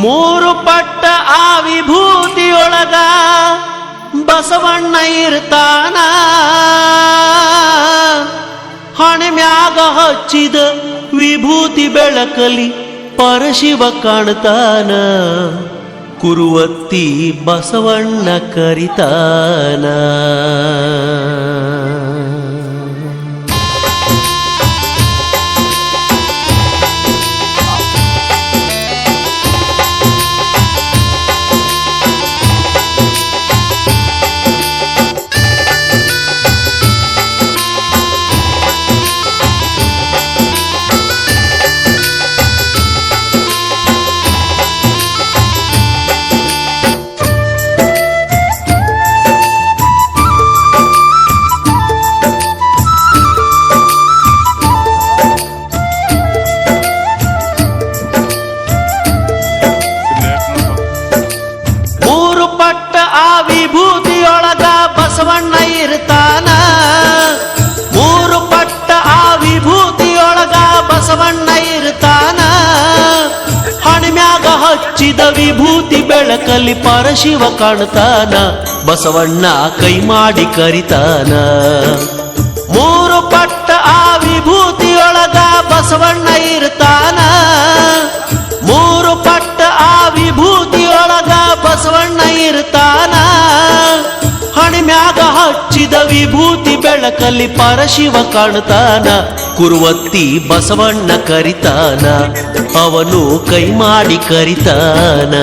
ಮೂರು ಪಟ್ಟ ಆ ವಿಭೂತಿಯೊಳಗ ಬಸವಣ್ಣ ಇರ್ತಾನ. ಹಣೆ ಮ್ಯಾಗ ಹಚ್ಚಿದ ವಿಭೂತಿ ಬೆಳಕಲಿ ಪರಶಿವ ಕಾಣ್ತಾನ. ಕುರುವತ್ತಿ ಬಸವಣ್ಣ ಕರಿತಾನ. ಹಚ್ಚಿದ ವಿಭೂತಿ ಬೆಳಕಲ್ಲಿ ಪರಶಿವ ಕಾಣ್ತಾನ ಬಸವಣ್ಣ ಕೈ ಮಾಡಿ ಕರಿತಾನ. ಮೂರು ಪಟ್ಟ ಆ ವಿಭೂತಿಯೊಳಗ ಮನೆ ಮ್ಯಾಗ ಹಚ್ಚಿದ ವಿಭೂತಿ ಬೆಳಕಲ್ಲಿ ಪರಶಿವ ಕಾಣ್ತಾನ ಕುರುವತ್ತಿ ಬಸವಣ್ಣ ಕರಿತಾನ ಅವನು ಕೈ ಮಾಡಿ ಕರಿತಾನ.